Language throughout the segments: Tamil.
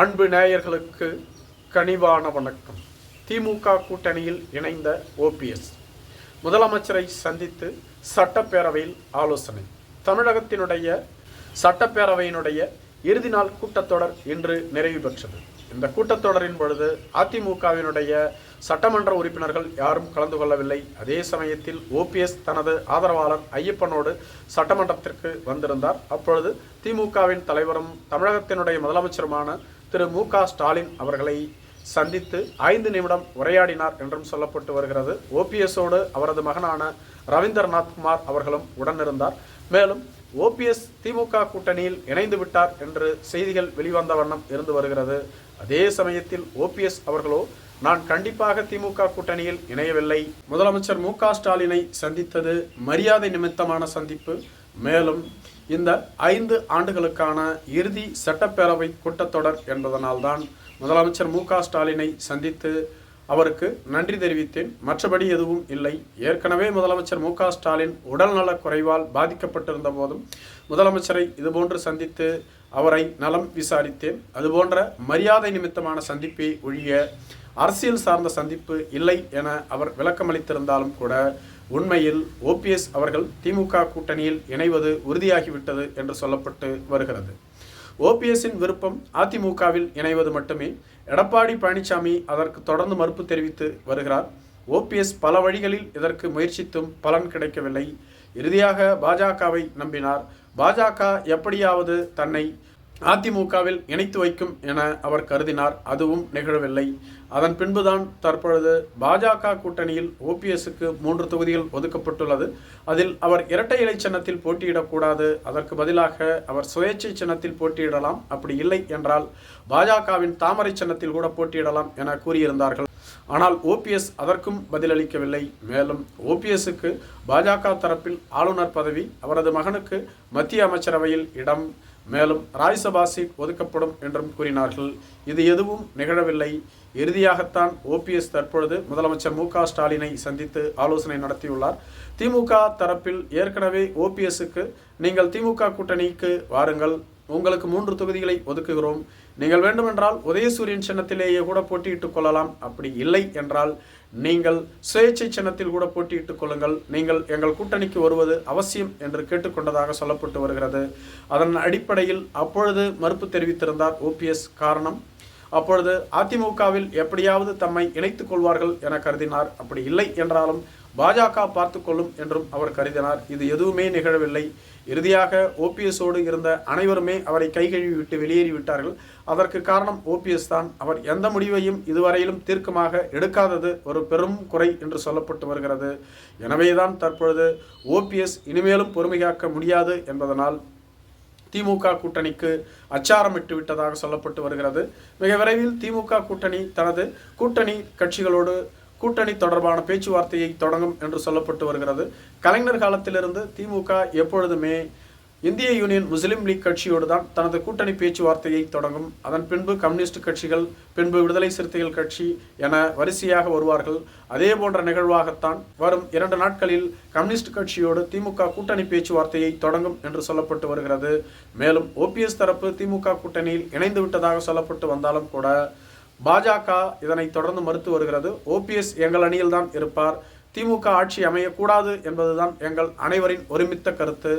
அன்பு நேயர்களுக்கு கனிவான வணக்கம். திமுக கூட்டணியில் இணைந்த ஓபிஎஸ் முதலமைச்சரை சந்தித்து சட்டப்பேரவையில் ஆலோசனை. தமிழகத்தினுடைய சட்டப்பேரவையினுடைய இறுதி நாள் கூட்டத்தொடர் இன்று நிறைவு பெற்றது. இந்த கூட்டத்தொடரின் பொழுது அதிமுகவினுடைய சட்டமன்ற உறுப்பினர்கள் யாரும் கலந்து கொள்ளவில்லை. அதே சமயத்தில் ஓபிஎஸ் தனது ஆதரவாளர் ஐயப்பனோடு சட்டமன்றத்திற்கு வந்திருந்தார். அப்பொழுது திமுகவின் தலைவரும் தமிழகத்தினுடைய முதலமைச்சருமான திரு மு க. ஸ்டாலின் அவர்களை சந்தித்து ஐந்து நிமிடம் உரையாடினார் என்றும் சொல்லப்பட்டு வருகிறது. ஓபிஎஸோடு அவரது மகனான ரவீந்திரநாத் குமார் அவர்களும் உடனிருந்தார். மேலும் ஓபிஎஸ் திமுக கூட்டணியில் இணைந்து விட்டார் என்று செய்திகள் வெளிவந்த வண்ணம் இருந்து வருகிறது. அதே சமயத்தில் ஓபிஎஸ் அவர்களோ நான் கண்டிப்பாக திமுக கூட்டணியில் இணையவில்லை. முதலமைச்சர் மு க. ஸ்டாலினை சந்தித்தது மரியாதை நிமித்தமான சந்திப்பு. மேலும் இந்த ஐந்து ஆண்டுகளுக்கான இறுதி சட்டப்பேரவை கூட்டத்தொடர் என்பதனால்தான் முதலமைச்சர் மு ஸ்டாலினை சந்தித்து அவருக்கு நன்றி தெரிவித்தேன். மற்றபடி எதுவும் இல்லை. ஏற்கனவே முதலமைச்சர் மு ஸ்டாலின் உடல்நலக் குறைவால் பாதிக்கப்பட்டிருந்த போதும் முதலமைச்சரை இதுபோன்று சந்தித்து அவரை நலம் விசாரித்தேன். அதுபோன்ற மரியாதை நிமித்தமான சந்திப்பை ஒழிய அரசியல் சார்ந்த சந்திப்பு இல்லை என அவர் விளக்கமளித்திருந்தாலும் கூட உண்மையில் ஓபிஎஸ் அவர்கள் திமுக கூட்டணியில் இணைவது உறுதியாகிவிட்டது என்று சொல்லப்பட்டு வருகிறது. ஓபிஎஸ்ஸின் விருப்பம் அதிமுகவில் இணைவது மட்டுமே. எடப்பாடி பழனிசாமி அதற்கு தொடர்ந்து மறுப்பு தெரிவித்து வருகிறார். ஓபிஎஸ் பல வழிகளில் இதற்கு முயற்சித்தும் பலன் கிடைக்கவில்லை. இறுதியாக பாஜகவை நம்பினார். பாஜக எப்படியாவது தன்னை அதிமுகவில் இணைத்து வைக்கும் என அவர் கருதினார். அதுவும் நிகழவில்லை. அதன் பின்புதான் தற்பொழுது பாஜக கூட்டணியில் ஓபிஎஸ்க்கு மூன்று தொகுதிகள் ஒதுக்கப்பட்டுள்ளது. அதில் அவர் இரட்டை இலை சின்னத்தில் போட்டியிடக்கூடாது. அதற்கு பதிலாக அவர் சுயேட்சை சின்னத்தில் போட்டியிடலாம். அப்படி இல்லை என்றால் பாஜகவின் தாமரை சின்னத்தில் கூட போட்டியிடலாம் என கூறியிருந்தார்கள். ஆனால் ஓபிஎஸ் அதற்கும் பதிலளிக்கவில்லை. மேலும் ஓபிஎஸ்க்கு பாஜக தரப்பில் ஆளுநர் பதவி அவரது மகனுக்கு மத்திய அமைச்சரவையில் இடம் மேலும் ராஜ்யசபா சீட் ஒதுக்கப்படும் என்றும் கூறினார்கள். இது எதுவும் நிகழவில்லை. இறுதியாகத்தான் ஓபிஎஸ் தற்பொழுது முதலமைச்சர் மு க ஸ்டாலினை சந்தித்து ஆலோசனை நடத்தியுள்ளார். திமுக தரப்பில் ஏற்கனவே ஓபிஎஸ்க்கு நீங்கள் திமுக கூட்டணிக்கு வாருங்கள். உங்களுக்கு மூன்று தொகுதிகளை ஒதுக்குகிறோம். நீங்கள் வேண்டுமென்றால் உதயசூரியன் சின்னத்திலேயே கூட போட்டியிட்டுக் கொள்ளலாம். அப்படி இல்லை என்றால் நீங்கள் சுயேட்சை சின்னத்தில் கூட போட்டியிட்டுக் கொள்ளுங்கள். நீங்கள் எங்கள் கூட்டணிக்கு வருவது அவசியம் என்று கேட்டுக்கொண்டதாக சொல்லப்பட்டு வருகிறது. அதன் அடிப்படையில் அப்பொழுது மறுப்பு தெரிவித்திருந்தார் ஓபிஎஸ் காரணம். அப்பொழுது அதிமுகவில் எப்படியாவது தம்மை இணைத்துக் கொள்வார்கள் என கருதினார். அப்படி இல்லை என்றாலும் பாஜக பார்த்து கொள்ளும் என்றும் அவர் கருதினார். இது எதுவுமே நிகழவில்லை. இறுதியாக ஓபிஎஸோடு இருந்த அனைவருமே அவரை கைகழுவி விட்டு வெளியேறிவிட்டார்கள் அதற்கு காரணம் ஓபிஎஸ் தான். அவர் எந்த முடிவையும் இதுவரையிலும் தீர்க்கமாக எடுக்காதது ஒரு பெரும் குறை என்று சொல்லப்பட்டு வருகிறது. எனவேதான் தற்பொழுது ஓபிஎஸ் இனிமேலும் பொறுமையாக்க முடியாது என்பதனால் திமுக கூட்டணிக்கு அச்சாரமிட்டு விட்டதாக சொல்லப்பட்டு வருகிறது. மிக விரைவில் திமுக கூட்டணி தனது கூட்டணி கட்சிகளோடு கூட்டணி தொடர்பான பேச்சுவார்த்தையை தொடங்கும் என்று சொல்லப்பட்டு வருகிறது. கலைஞர் காலத்திலிருந்து திமுக எப்பொழுதுமே இந்திய யூனியன் முஸ்லீம் லீக் கட்சியோடு தான் தனது கூட்டணி பேச்சுவார்த்தையை தொடங்கும். அதன் பின்பு கம்யூனிஸ்ட் கட்சிகள் பின்பு விடுதலை சிறுத்தைகள் கட்சி என வரிசையாக வருவார்கள். அதே போன்ற நிகழ்வாகத்தான் வரும் இரண்டு நாட்களில் கம்யூனிஸ்ட் கட்சியோடு திமுக கூட்டணி பேச்சுவார்த்தையை தொடங்கும் என்று சொல்லப்பட்டு வருகிறது. மேலும் ஓபிஎஸ் தரப்பு திமுக கூட்டணியில் இணைந்து விட்டதாக சொல்லப்பட்டு வந்தாலும் கூட பாஜக இதனை தொடர்ந்து மறுத்து வருகிறது. ஓபிஎஸ் எங்கள் அணியில் தான் இருப்பார். திமுக ஆட்சி அமையக்கூடாது என்பதுதான் எங்கள் அனைவரின் ஒருமித்த கருத்து.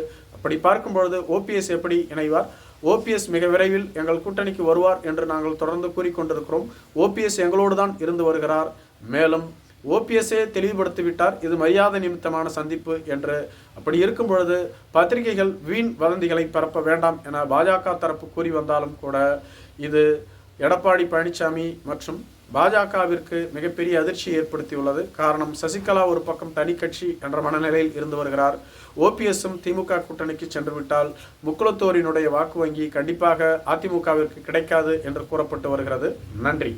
அப்படி பார்க்கும் பொழுது ஓபிஎஸ் எப்படி இணைவார்? ஓபிஎஸ் மிக விரைவில் எங்கள் கூட்டணிக்கு வருவார் என்று நாங்கள் தொடர்ந்து கூறிக்கொண்டிருக்கிறோம். ஓபிஎஸ் எங்களோடு தான் இருந்து வருகிறார். மேலும் ஓபிஎஸ்ஸே தெளிவுபடுத்திவிட்டார். இது மரியாதை நிமித்தமான சந்திப்பு என்று. அப்படி இருக்கும் பொழுது பத்திரிகைகள் வீண் வதந்திகளை பரப்ப வேண்டாம் என பாஜக தரப்பு கூறி வந்தாலும் கூட இது எடப்பாடி பழனிசாமி மற்றும் பாஜகவிற்கு மிகப்பெரிய அதிர்ச்சி ஏற்படுத்தியுள்ளது. காரணம் சசிகலா ஒரு பக்கம் தனி கட்சி என்ற மனநிலையில் இருந்து வருகிறார். ஓபிஎஸ்ஸும் திமுக கூட்டணிக்கு சென்று விட்டால் முக்குளத்தோரினுடைய வாக்கு வங்கி கண்டிப்பாக அதிமுகவிற்கு கிடைக்காது என்று கூறப்பட்டு வருகிறது. நன்றி.